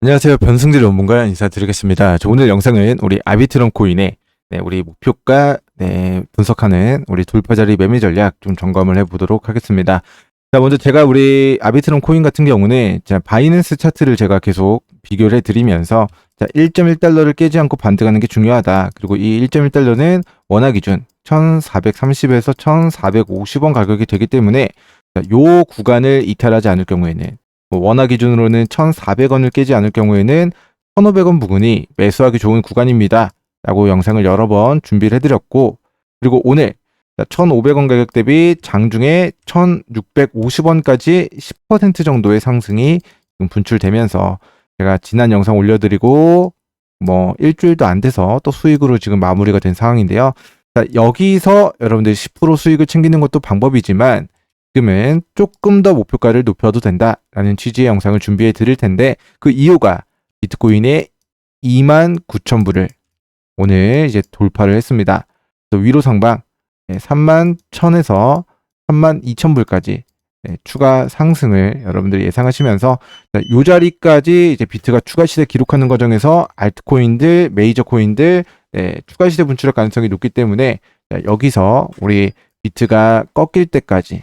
안녕하세요. 변승질 전문가 인사드리겠습니다. 저 오늘 영상은 우리 아비트럼 코인의 네, 우리 목표가 네, 분석하는 우리 돌파자리 매매 전략 좀 점검을 해보도록 하겠습니다. 자, 먼저 제가 우리 아비트럼 코인 같은 경우는 자, 바이낸스 차트를 제가 계속 비교를 해드리면서 자, 1.1달러를 깨지 않고 반등하는 게 중요하다. 그리고 이 1.1달러는 원화 기준 1,430에서 1,450원 가격이 되기 때문에 자, 요 구간을 이탈하지 않을 경우에는 뭐 원화 기준으로는 1,400원을 깨지 않을 경우에는 1,500원 부근이 매수하기 좋은 구간입니다. 라고 영상을 여러 번 준비를 해드렸고, 그리고 오늘 1,500원 가격 대비 장중에 1,650원까지 10% 정도의 상승이 분출되면서 제가 지난 영상 올려드리고 뭐 일주일도 안 돼서 또 수익으로 지금 마무리가 된 상황인데요. 자, 여기서 여러분들 10% 수익을 챙기는 것도 방법이지만 지금은 조금 더 목표가를 높여도 된다라는 취지의 영상을 준비해 드릴 텐데 그 이유가 비트코인의 2만 9천 불을 오늘 이제 돌파를 했습니다. 위로 상방 3만 1천에서 3만 2천 불까지 네, 추가 상승을 여러분들이 예상하시면서 이 자리까지 이제 비트가 추가 시세 기록하는 과정에서 알트코인들, 메이저 코인들 네, 추가 시세 분출할 가능성이 높기 때문에 여기서 우리 비트가 꺾일 때까지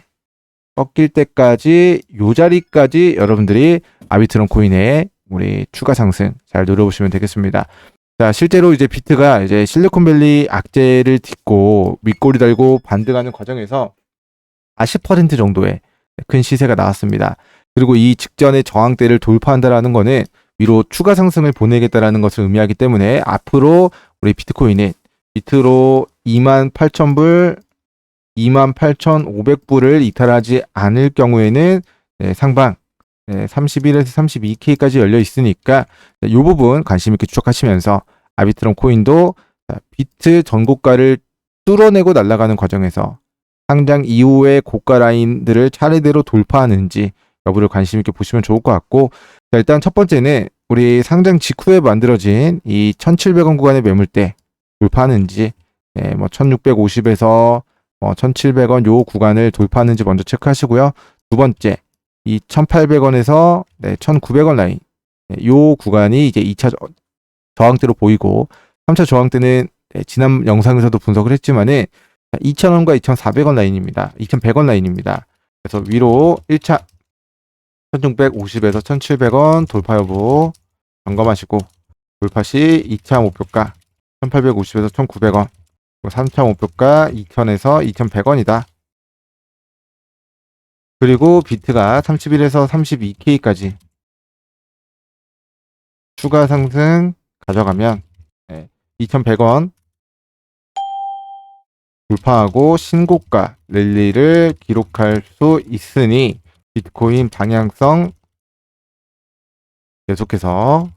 꺾일 때까지 요 자리까지 여러분들이 아비트론 코인의 우리 추가 상승 잘 노려보시면 되겠습니다. 자, 실제로 이제 비트가 이제 실리콘밸리 악재를 딛고 윗골이 달고 반등하는 과정에서 40% 정도의 큰 시세가 나왔습니다. 그리고 이 직전의 저항대를 돌파한다라는 거는 위로 추가 상승을 보내겠다라는 것을 의미하기 때문에 앞으로 우리 비트코인은 비트로 28,000불, 28,500불을 이탈하지 않을 경우에는 네, 상방 네, 31에서 32K까지 열려 있으니까 이 부분 관심 있게 추적하시면서 아비트럼 코인도 비트 전고가를 뚫어내고 날아가는 과정에서 상장 이후의 고가 라인들을 차례대로 돌파하는지 여부를 관심 있게 보시면 좋을 것 같고 자, 일단 첫 번째는 우리 상장 직후에 만들어진 이 1,700원 구간의 매물대 돌파하는지 네, 뭐 1,650에서 뭐 1,700원 요 구간을 돌파하는지 먼저 체크하시고요. 두 번째, 이 1,800원에서 네, 1,900원 라인 네, 요 구간이 이제 2차 저항대로 보이고 3차 저항대는 네, 지난 영상에서도 분석을 했지만은 2,000원과 2,400원 라인입니다. 2,100원 라인입니다. 그래서 위로 1차 1,650에서 1,700원 돌파 여부 점검하시고 돌파 시 2차 목표가 1,850에서 1,900원 3차 목표가 2,000에서 2,100원이다. 그리고 비트가 31에서 32K까지 추가 상승 가져가면 2,100원 돌파하고 신고가 랠리를 기록할 수 있으니 비트코인 방향성 계속해서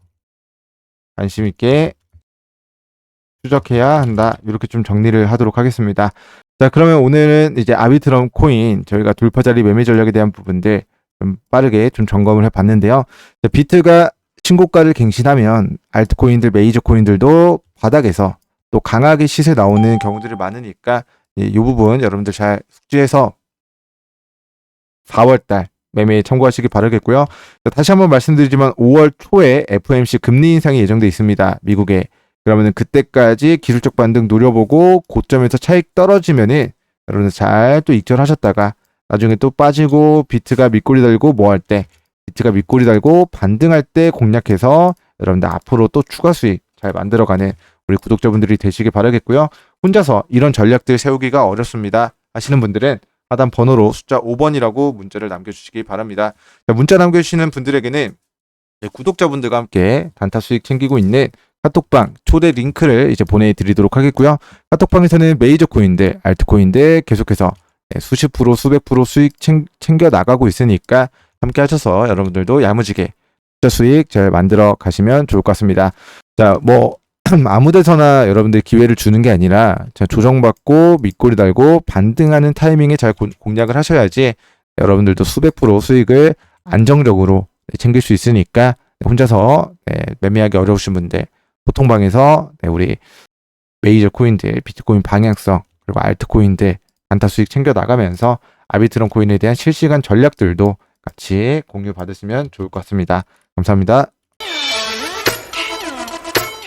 관심 있게 추적해야 한다. 이렇게 좀 정리를 하도록 하겠습니다. 자, 그러면 오늘은 이제 아비트럼 코인 저희가 돌파 자리 매매 전략에 대한 부분들 좀 빠르게 좀 점검을 해 봤는데요. 비트가 신고가를 갱신하면 알트코인들, 메이저 코인들도 바닥에서 또 강하게 시세 나오는 경우들이 많으니까 이 부분 여러분들 잘 숙지해서 4월달 매매에 참고하시기 바라겠고요. 다시 한번 말씀드리지만 5월 초에 FOMC 금리 인상이 예정돼 있습니다. 미국에 그러면은 그때까지 기술적 반등 노려보고 고점에서 차익 떨어지면은 여러분들 잘 또 익절하셨다가 나중에 또 빠지고 비트가 밑꼬리 달고 뭐 할 때 비트가 밑꼬리 달고 반등할 때 공략해서 여러분들 앞으로 또 추가 수익 잘 만들어가는 우리 구독자분들이 되시길 바라겠고요. 혼자서 이런 전략들 세우기가 어렵습니다. 하시는 분들은 하단 번호로 숫자 5번이라고 문자를 남겨주시기 바랍니다. 문자 남겨주시는 분들에게는 구독자분들과 함께 단타 수익 챙기고 있는 카톡방 초대 링크를 이제 보내드리도록 하겠고요. 카톡방에서는 메이저 코인들, 알트코인들 계속해서 네, 수십 프로, 수백 프로 수익 챙, 챙겨 나가고 있으니까 함께 하셔서 여러분들도 야무지게 투자 수익 잘 만들어 가시면 좋을 것 같습니다. 자, 뭐 아무 데서나 여러분들 기회를 주는 게 아니라 조정받고 밑꼬리 달고 반등하는 타이밍에 잘 공략을 하셔야지 여러분들도 수백 프로 수익을 안정적으로 챙길 수 있으니까 혼자서 네, 매매하기 어려우신 분들 보통방에서 네, 우리 메이저 코인들, 비트코인 방향성, 그리고 알트코인들 단타 수익 챙겨 나가면서 아비트론 코인에 대한 실시간 전략들도 같이 공유 받으시면 좋을 것 같습니다. 감사합니다.